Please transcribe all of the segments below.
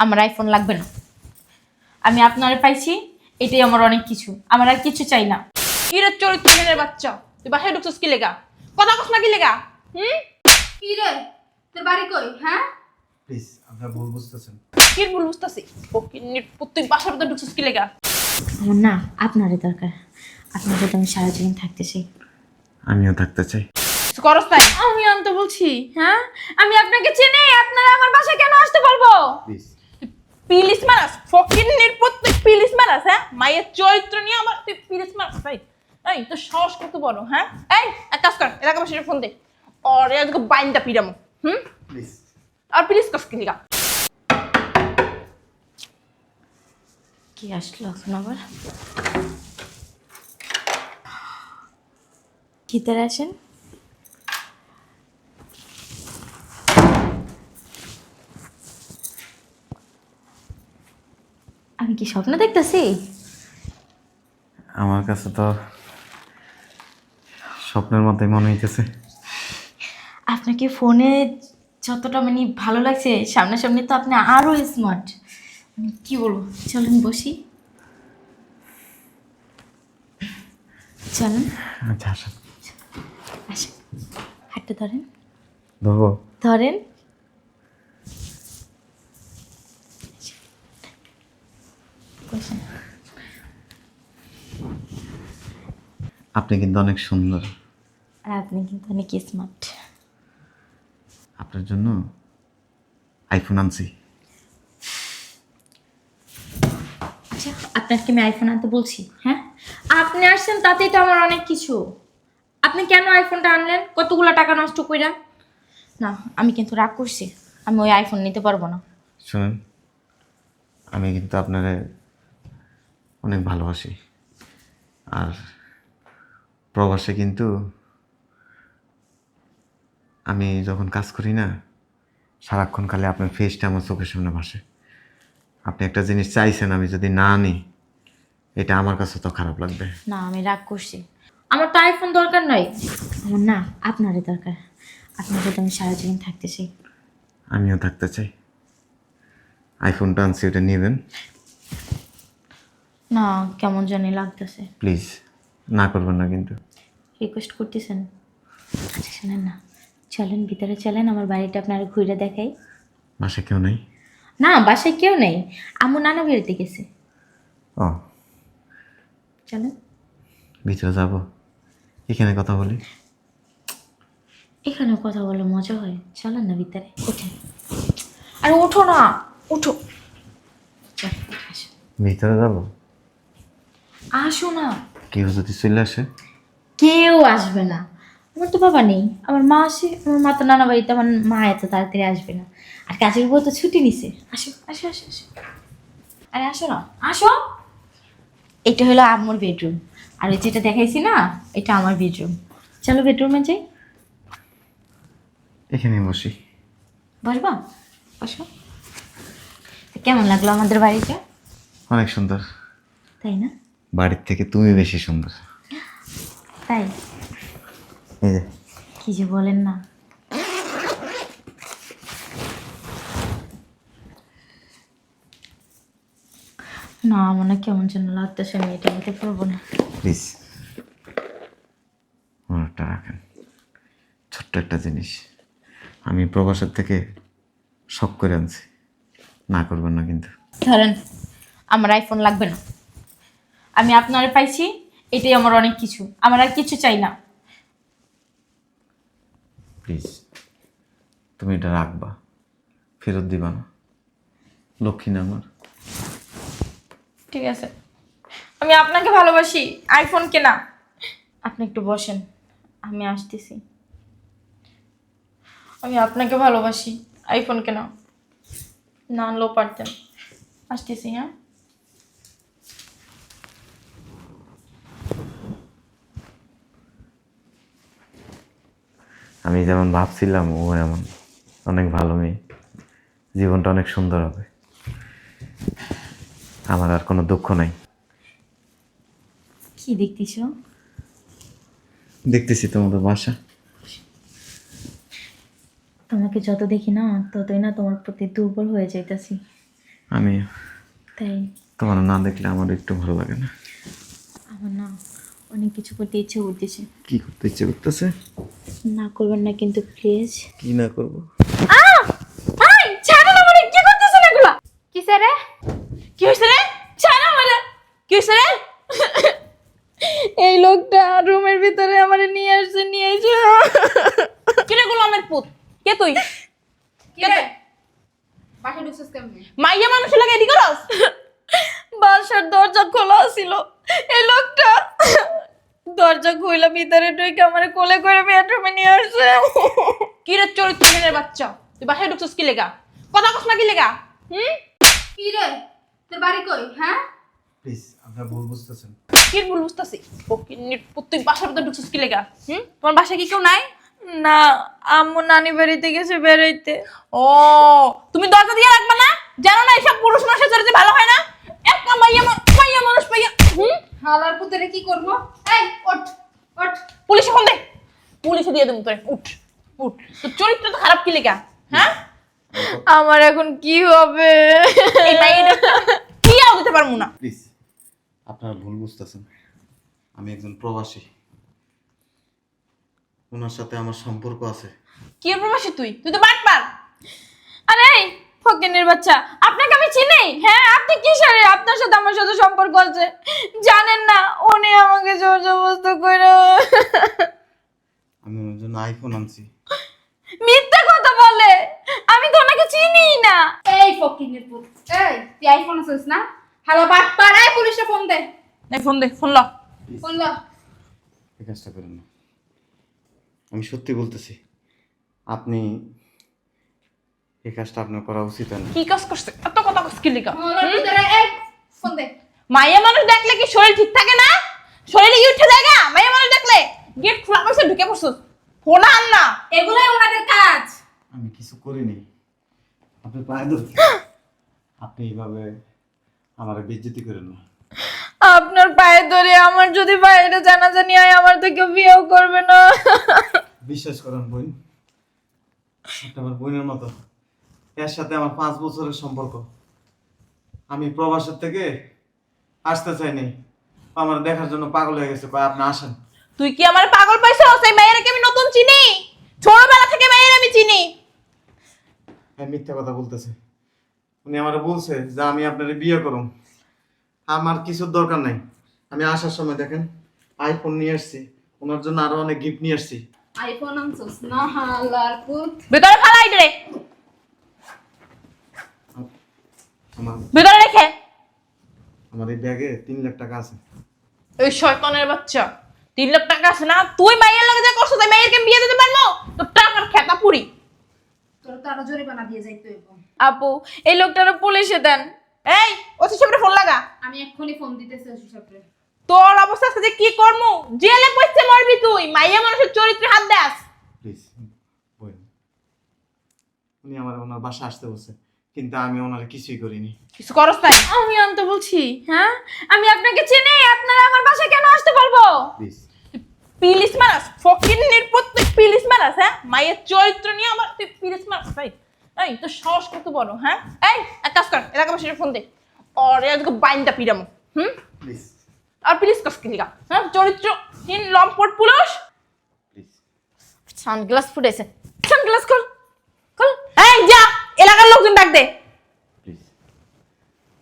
আমার আইফোন লাগবে না। আমি আপনারে পাইছি এটাই আমার অনেক কিছু। আমার আর কিছু চাই না। কিরে চরিত্রহীনের বাচ্চা তুই বাসায় ঢুকছিস কি লেগা? কথা কস না কি লেগা হুম? কি রে তোর বাড়ি কই হ্যাঁ? প্লিজ আপনার ভুল বুঝতেছেন। কি বল বুঝতাছি? ও কি তুই বাসার ভিতরে ঢুকছিস কি লেগা? আমার না আপনারই দরকার। আপনার সাথে আমি সারা জীবন থাকতে চাই। আমিও থাকতে চাই। করস নাই? আমি অন্ত বলছি হ্যাঁ? আমি আপনাকে চিনি আপনারা আমার বাসায় কেন আসতে বলব? প্লিজ পিলিস মারাস ফকিনের প্রত্যেক পিলিস মারাস হ্যাঁ? মায়ের চরিত্র নিয়ে আমার তুই পিলিস মারাস তাই এই তোর সাহস কত বড় হ্যাঁ? এই এক কাজ কর এলাকাবাসীর ফোন দে। ওর আজকে বাইন্দা পিরামো হুম? প্লিজ আর প্লিজ কস কি লেগা? কি আসলো এখন আবার? ভিতরে আসেন? কি স্বপ্ন দেখতেছি? আমার কাছে তো স্বপ্নের মতোই মনে হইতেছে। আপনাকে ফোনে যতটা মানে ভালো লাগছে সামনাসামনি তো আপনি আরও স্মার্ট মানে কি বলব? চলুন বসি। চলুন। আচ্ছা আসেন। আসেন। হাঁটতে ধরেন। ধরবো? ধরেন বসেন। আপনি কিন্তু অনেক সুন্দর। আর আপনি কিন্তু অনেক স্মার্ট আপনার জন্য আইফোন আনছি। আচ্ছা আপনাকে আমি আইফোন আনতে বলছি হ্যাঁ? আপনি আসছেন তাতেই তো আমার অনেক কিছু। আপনি কেন আইফোনটা আনলেন? কতগুলো টাকা নষ্ট কইরা? না আমি কিন্তু রাগ করছি। আমি ওই আইফোন নিতে পারব না। শুনেন আমি কিন্তু আপনারে অনেক ভালোবাসি। আর প্রবাসে কিন্তু আমি যখন কাজ করি না সারাক্ষণ খালি আপনার ফেসটা আমার চোখের সামনে ভাসে। আপনি একটা জিনিস চাইছেন আমি যদি না নিই এটা আমার কাছে তো খারাপ লাগবে। না আমি রাগ করছি। আমার তো আইফোন দরকার নয় আমার না আপনারই দরকার। আপনার সাথে আমি সারা জীবন থাকতে চাই। আমিও থাকতে চাই। আইফোনটা আনছি ওটা নেবেন না কেমন জানি লাগতেছে। প্লিজ না করবেন না কিন্তু। রিকোয়েস্ট করতেছেন? আচ্ছা শোনেন না। চলেন ভিতরে চলেন আমার বাড়িটা আপনার ঘুরে দেখাই। বাসা কেউ নেই? না বাসায় কেউ নেই। আম্মু নানা বেরোতে গেছে। ও। চলেন। ভিতরে যাব। এখানে কথা বলি? এখানে কথা বলে মজা হয়। চলেন না ভিতরে ওঠেন আরে ওঠো না! ওঠো ভিতরে যাব? আসো না। কেউ যদি চলে আসে। কেউ আসবে না। আমার তো বাবা নেই। আমার মা আসে আমার মা তো নানা বাড়িতে আমার মা এত তাড়াতাড়ি আসবে না। আর কাজের বউ তো ছুটি নিছে। আসো আসো আসো আসো। আরে আসো না আসো। এটা হলো আম্মুর বেডরুম আর ওই যেটা দেখাইছি না এটা আমার বেডরুম চলো বেডরুমে যাই। এখানে বসি। বসবা? বসো। কেমন লাগল আমাদের বাড়িতে অনেক সুন্দর। তাই না? বাড়ির থেকে তুমি বেশি সুন্দর। তাই? এই যে। কি যে বলেন না। না আমার না কেমন যেন লাগতেছে আমি এটা নিতে পারব না। প্লিজ মনটা রাখেন। ছোট্ট একটা জিনিস। আমি প্রবাসের থেকে শখ করে আনছি। না করবেন না কিন্তু। ধরেন আমার আইফোন লাগবে না। আমি আপনার পাইছি এটাই আমার অনেক কিছু। আমার আর কিছু চাই না। প্লিজ তুমি এটা রাখবা। ফেরত দিবা না। লক্ষ্মী না আমার। ঠিক আছে। আমি আপনাকে ভালোবাসি আইফোন কেনা। আপনি একটু বসেন আমি আসতেছি। আমি আপনাকে ভালোবাসি আইফোন কেনা। না আনলেও পারতেন আসতেছি হ্যাঁ? আমি যেমন ভাবছিলাম ও এমন অনেক ভালো মেয়ে। জীবনটা অনেক সুন্দর হবে। আমার আর কোনো দুঃখ নাই। কি দেখতেছ? দেখতেছি তোমাদের বাসা। তোমাকে যত দেখি না ততই না তোমার প্রতি দুর্বল হয়ে যাইতাছি। আমি তাই। তোমার না দেখলে আমার একটু ভালো লাগে না। আমার না। অনেক কিছু করতে ইচ্ছে করতেছে। কি করতে ইচ্ছে করতেছে? না করবেন না কিন্তু প্লিজ কি না করব? আই! ছাড়ো না মানে কি করতেছেন এগুলা? কিসে রে? কি হয়েছে রে? ছাড়ো মানে কি হয়েছে রে? এই লোকটা রুমের ভিতরে আমারে নিয়ে আসছে নিয়ে এসে কিরে গোলামের পুত? কে তুই? কি রে? বাসা ঢুকছিস কেমনে? মাইয়া মানুষ লাগে করস বাসার দরজা খোলা ছিল এই লোকটা দরজা খুইলা ভিতরে ঢুকে আমারে কোলে করে বেডরুমে নিয়ে আসছে কি রে চরিত্রহীনের বাচ্চা? তুই বাসায় ঢুকছিস কি লেগা? কথা কস না কি লেগা? হুম? কি রে? তোর বাড়ি কই? হ্যাঁ? প্লিজ আপনারা ভুল বুঝতেছেন। কি ভুল বুঝতাছি? ও কি নির্পুত তুই বাসার ভিতরে ঢুকছিস কি লেগা? হুম? তোমার বাসায় কি কেউ নাই? না আম্মু নানি বাড়িতে গেছে বেরোইতে ও তুমি দরজা দিয়ে রাখবে না? জানো না এসব পুরুষ মানুষের চরিত্র ভালো হয় না? একটা মাইয়া মাইয়া মানুষ পাইয়া হুম? হালার পুতরে কি করব? এই ওঠ ওঠ। পুলিশে ফোন দে। পুলিশে দিয়ে দেবো তোরে। উঠ উঠ। তোর চরিত্র তো খারাপ কি লেগা? হ্যাঁ? আমার এখন কি হবে? এই মাইয়াটা কি আও দিতে পারব না? প্লিজ আপনারা ভুল বুঝতেছেন। আমি একজন প্রবাসী। ওনার সাথে আমার সম্পর্ক আছে। কি প্রবাসী তুই? তুই তো বাট পার আরে ফকিনের বাচ্চা। আপনাকে আমি চিনি? হ্যাঁ আপনি কি সারে আপনার সাথে আমার সাথে সম্পর্ক আছে। জানেন না উনি আমাকে জোর জবস্ত করে। আমি জন্য আইফোন আনছি। মিথ্যা কথা বলে। আমি তো ওনাকে চিনি না। এই ফকিনের পুত। এই তুই আইফোন আছিস না? হ্যালো বাট পাড়ায় পুলিশে ফোন দে। এই ফোন দে ফোন ল। ফোন ল। এই কাজটা করেন না। আমি সত্যি বলতেছি আপনি এই কাজটা আপনার করা উচিত না। কি কাজ করছে? এত কথা কস কি ফোন দে। মাইয়া মানুষ দেখলে কি শরীর ঠিক থাকে না? শরীরে কি উঠে যায় গা? মাইয়া মানুষ দেখলে গেট খোলা করছে ঢুকে পড়ছিস ফোন আন না। এগুলাই ওনাদের কাজ। আমি কিছু করিনি। আপনি পায়ে ধরে আপনি এইভাবে আমার বেজ্জতি করেন না। আপনার পায়ে ধরে আমার যদি বাইরে জানাজানি হয় আমার তো কেউ বিয়েও করবে না। বিশ্বাস করেন বোন আমার বোনের মতো। এর সাথে আমার পাঁচ বছরের সম্পর্ক। আমি প্রবাসের থেকে আসতে চাইনি। আমার দেখার জন্য পাগল হয়ে গেছে কয় আপনি আসেন। তুই কি আমার পাগল পাইছো? সেই মাইয়াকে আমি নতুন চিনি? ছোটবেলা থেকে মাইয়ার আমি চিনি। হ্যাঁ মিথ্যা কথা বলতেছে। উনি আমার বলছে যে আমি আপনার বিয়ে করুম। আমার কিছুর দরকার নাই। আমি আসার সময় দেখেন আইফোন নিয়ে আসছি। ওনার জন্য আরও অনেক গিফট নিয়ে আসছি। আইফোন আনছিস? না হালার পুত। ভিতরে ফালাই রে আমার ভিতরে রেখে? আমার এই ব্যাগে তিন লাখ টাকা আছে। ওই শয়তানের বাচ্চা। তিন লাখ টাকা আছে না? তুই মাইয়ের লগে যা করছ তাই মাইয়েরকে বিয়ে দিতে পারব? তোর টাকার খেতা পুরি। তোর তো আরও জরিমানা দিয়ে যাইতে হইব। আপু এই লোকটারও পুলিশে দেন। এই ওসি সামনে ফোন লাগা? আমি এক্ষুনি ফোন দিতেছি ওসি সাহেবরে। তোর অবস্থা যে কি করমু? জেলে পড়তে মরবি তুই। মাইয়া মানুষের চরিত্রে হাত দাস। প্লিজ বই উনি আমার ওনার বাসা আসতে বলছে। কিন্তু আমি ওনার কিছুই করিনি। কিছু করস তাই আমি আনতে বলছি হ্যাঁ? আমি আপনাকে চিনি আপনারা আমার বাসায় কেন আসতে বলব? প্লিজ পিলিশ মারাস ফকির প্রত্যেক পিলিশ মারাস হ্যাঁ? মায়ের চরিত্র নিয়ে আমার তুই পিলিশ মারাস তাই এই তোর সাহস কত বড় হ্যাঁ? এই এক কাজ কর এলাকাবাসীর ফোন দে। ওর আজকে বাইনটা পিরামো হুম? প্লিজ আর প্লিজ কাজ কিলিগা হ্যাঁ? চরিত্রহীন লম্পট পুরুষ? প্লিজ সানগ্লাস ফুটেছে। সানগ্লাস খোল খোল। এই এলাকার লোকজন ডাক দে। প্লিজ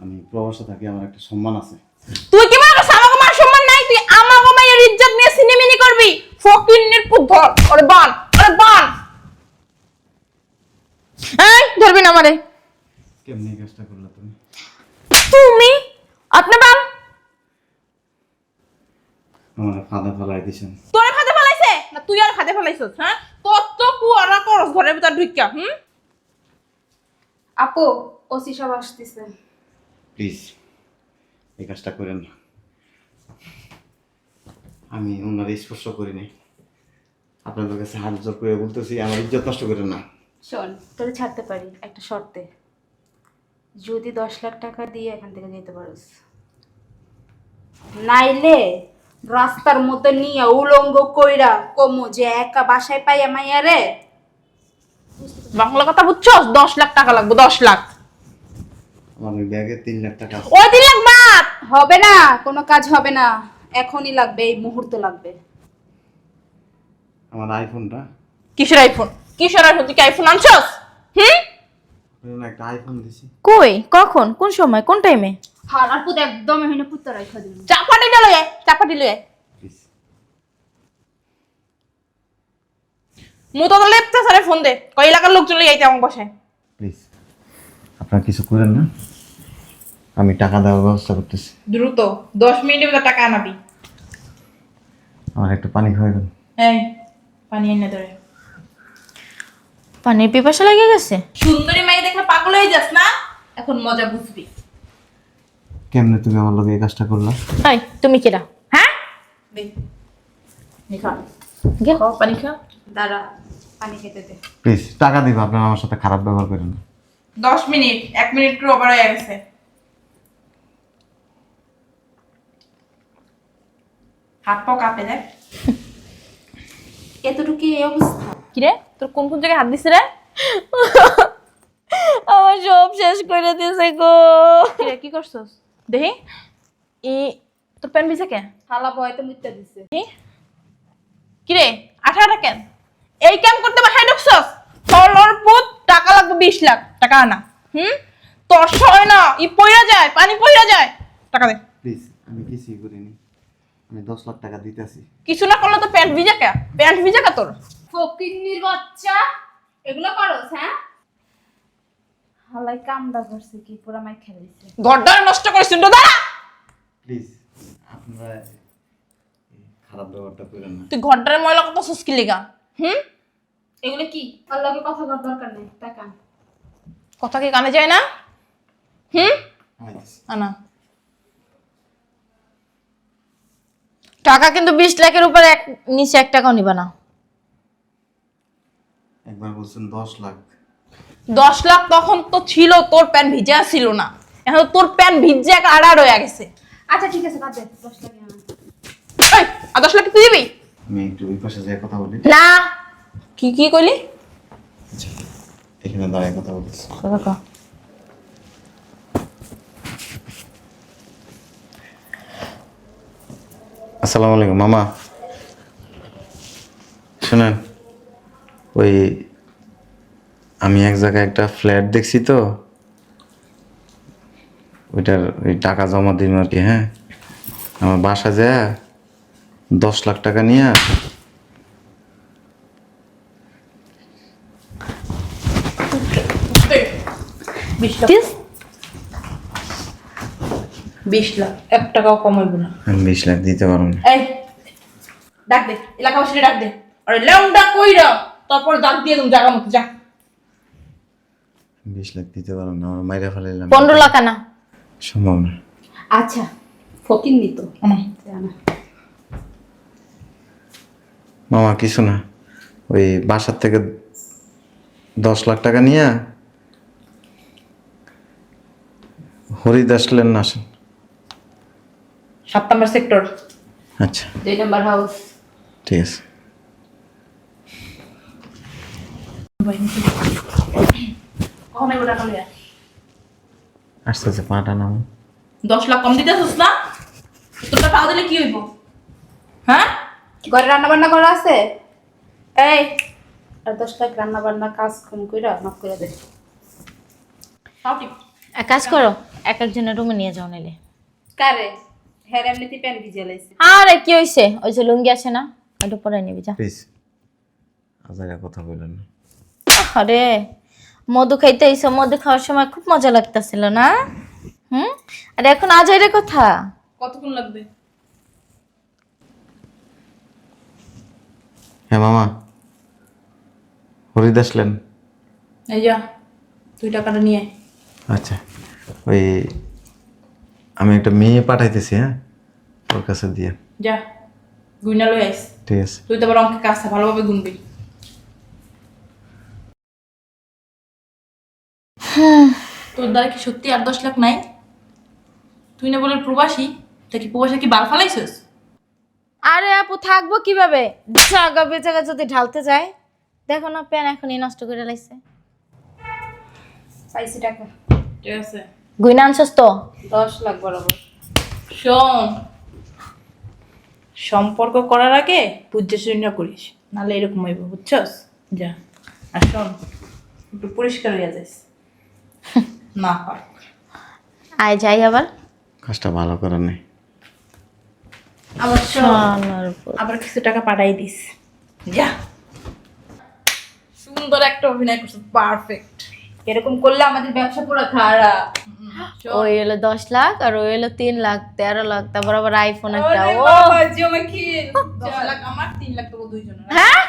আমি প্রবাসে থাকি আমার একটা সম্মান আছে। তুই কি মনে করছিস? আমাকে মান সম্মান নাই? তুই আমাকে মায়ের ইজ্জত নিয়ে সিনেমিনি করবি? ফকির পুত ধর। ওরে বান ওরে বান। এই ধরবি না আমারে। কেমনি কাজটা করলে তুমি? তুমি? আপনি বান। আমার ফাঁদা ফেলাই দিছেন। তোরে ফাঁদে ফেলাইছে? না তুই আর ফাঁদে ফেলাইছিস হ্যাঁ? কত কুয়ারা করস ঘরের ভিতর ঢুকিয়া হুম? আপু ওসি সব আসতেছে। প্লিজ এই কাজটা করেন না। আমি ওনার স্পর্শ করিনি আপনাদের কাছে হাত জোর করে বলতেছি আমার ইজ্জত নষ্ট করেন না। শোন তোরে ছাড়তে পারি একটা শর্তে। যদি দশ লাখ টাকা দিয়ে এখান থেকে যেতে পারোস। নাইলে রাস্তার মতো নিয়ে উলঙ্গ কইরা কমো যে একা বাসায় পাই মাইয়া রে। বাংলা কথা বুঝছস? দশ লাখ টাকা লাগবে দশ লাখ। আমার ওই ব্যাগে তিন লাখ টাকা ওই তিন লাখ বাদ! হবে না কোনো কাজ হবে না। এখনই লাগবে এই মুহূর্তে লাগবে। আমার আইফোনটা কিসের আইফোন কিসের আইফোন তুই কি আইফোন আনছস? হুম? একটা আইফোন দিছি। কই? কখন? কোন সময়? কোন টাইমে হারার পুত একদম এখানে রাখা চাপাটি লয়ে চাপাটি লয়ে আয়। প্লিজ মু তো লেপতে ফোন দে। কই এলাকার লোকজন লই আইতে আমার বসে প্লিজ আপনারা কিছু করেন না। আমি টাকা দেওয়ার ব্যবস্থা করতেছি। দ্রুত দশ মিনিটের ভিতর টাকা আনাবি। আমার একটু পানি খাওয়াবেন। এই পানি এনে ধরে। পানির পিপাসা লেগে গেছে? সুন্দরী মাই দেখলে পাগল হয়ে যাস না? এখন মজা বুঝবি। কেমনে তুমি আমার লোক এই কাজটা করলা? এই তুমি কিরা? হ্যাঁ? দে। নি খা। খাও পানি খা। দাঁড়া পানি খেতে দে। প্লিজ টাকা দিব আপনারা আমার সাথে খারাপ ব্যবহার করেন না। দশ মিনিট এক মিনিট একটু ওভার হয়ে গেছে। হাত পাও কাঁপে দেখ। এতটুকু এই অবস্থা? কিরে তোর কোন কোন জায়গায় হাত দিছে রে? আমার সব শেষ করে দিয়েছে গো। কিরে কি করছস? দেখি। ই তোর প্যান ভিজে কেন হালা বয়তে মুত্তা দিছে। কি? কিরে আঠা আঠা কেন? এই কাম করতে বাসায় ঢুকছস? তোর ওর পুত টাকা লাগবে বিশ লাখ। টাকা আনা। হুম? তোর সয় না ই পইরা যায় পানি পইরা যায়। টাকা দে। প্লিজ আমি কিছুই করিনি। আমি দশ লাখ টাকা দিতেছি। কিছু না করলে তো প্যান্ট ভিজা কে? প্যান্ট ভিজা কে তোর? ফকিন্নির বাচ্চা এগুলো করস হ্যাঁ? হালাই কামটা করছে কি পুরা মাই খেলে দিছে ঘরটা নষ্ট করে শুনতো দাঁড়া প্লিজ আপনারা খারাপ ব্যবহারটা করেন না। তুই ঘরটার ময়লা কত সুস্কি লেগা? হুম? এগুলো কি? আল্লাহকে কথা কর দরকার নেই টাকা কথা কি কানে যায় না? হুম? আনা টাকা কিন্তু বিশ লাখের উপরে এক নিচে এক টাকাও নিবা না। একবার বলছেন দশ লাখ। দশ লাখ তখন তো ছিল তোর প্যান ভিজা ছিল না। এখন তোর প্যান ভিজে এক আড়া রয়ে গেছে। আচ্ছা ঠিক আছে বাদ দে দশ এই, আর দশ লাখ তুই দিবি? আমি একটু ওই পাশে যাই কথা বলি। না কি কি কইলি? এখানে দাঁড়ায় কথা বলতেছি আসসালামু আলাইকুম মামা। শুনেন ওই আমি এক জায়গায় একটা ফ্ল্যাট দেখছি তো। ওইটার ওই টাকা জমা দিন আর কি হ্যাঁ? আমার বাসা যায়। দশ লাখ টাকা নিয়ে বিশ লাখ। এক টাকাও কমাইব না। আমি বিশ লাখ দিতে পারব না। এই ডাক দে এলাকাবাসীকে ডাক দে। আরে কইরা তারপর ডাক দিয়ে তুমি জায়গা মতো যা। বিশ লাখ দিতে পারব না আমার মাইরা ফেলাইলাম। পনেরো লাখ আনা। সম্ভব না। আচ্ছা ফকিন্নি তো। আনা। মামা কিছু না। ওই বাসার থেকে দশ লাখ টাকা নিয়ে হরিদাস লেন আসেন। সাত নম্বর সেক্টর। আচ্ছা। দুই নম্বর হাউস। ঠিক আছে। কখন এগুলো টাকা লিয়া আস্তে আস্তে পাটা নাম। দশ লাখ কম দিতেছিস না? তোরটা দিলে কি হইব? হ্যাঁ? ঘরে রান্না বান্না করা আছে? এই আর দশ রান্না বান্না কাজ কম কইরা মাফ করে দে। এক কাজ করো এক একজনের রুমে নিয়ে যাও নিলে কারে? হ্যাঁ এমনিতে প্যান ভিজে লাইছে। আরে কি হয়েছে ওই যে লুঙ্গি আছে না ওইটা পরে নিবি যা। প্লিজ আজারা কথা বললেন না। আরে মধু খাইতে এসে মধু খাওয়ার সময় খুব মজা লাগতেছিল না? হুম? আর এখন আজ এর কথা? কতক্ষণ লাগবে? হ্যাঁ মামা। হরিদাস লেন। এই যা তুই টাকাটা নিয়ে আচ্ছা। ওই আমি একটা মেয়ে পাঠাইতেছি হ্যাঁ? ওর কাছে দিয়ে। যা গুইনা লই আইস। ঠিক আছে। তুই তো আবার অঙ্কে কাজটা ভালোভাবে গুনবি। তোর দ্বারা কি সত্যি আর দশ লাখ নাই? তুই না বলে প্রবাসী তা কি প্রবাসী কি বাল ফালাইছিস? আরে আপু থাকব কীভাবে? জাগা বেজাগা যদি ঢালতে যায় দেখো না প্যান এখনই নষ্ট করে লাইছে। পাইছি টাকা। ঠিক আছে। গুইনা আনছস তো? দশ লাখ বরাবর। শোন সম্পর্ক করার আগে পূজ্য শূন্য করিস নাহলে এরকম হইব বুঝছস? যা আর শোন একটু পরিষ্কার হইয়া যাইস। না পাক আয় যাই আবার। কাজটা ভালো করার নেই। পুত। আবার কিছু টাকা পাঠাই দিস। যা। সুন্দর একটা অভিনয় করছিস পারফেক্ট এরকম করলে আমাদের ব্যবসা পুরো খারাপ ওই হলো দশ লাখ আর ওই হলো তিন লাখ তেরো লাখ তারপর আবার আইফোন একটা। ও। দশ লাখ আমার তিন লাখ তোকে দুইজনের। হ্যাঁ?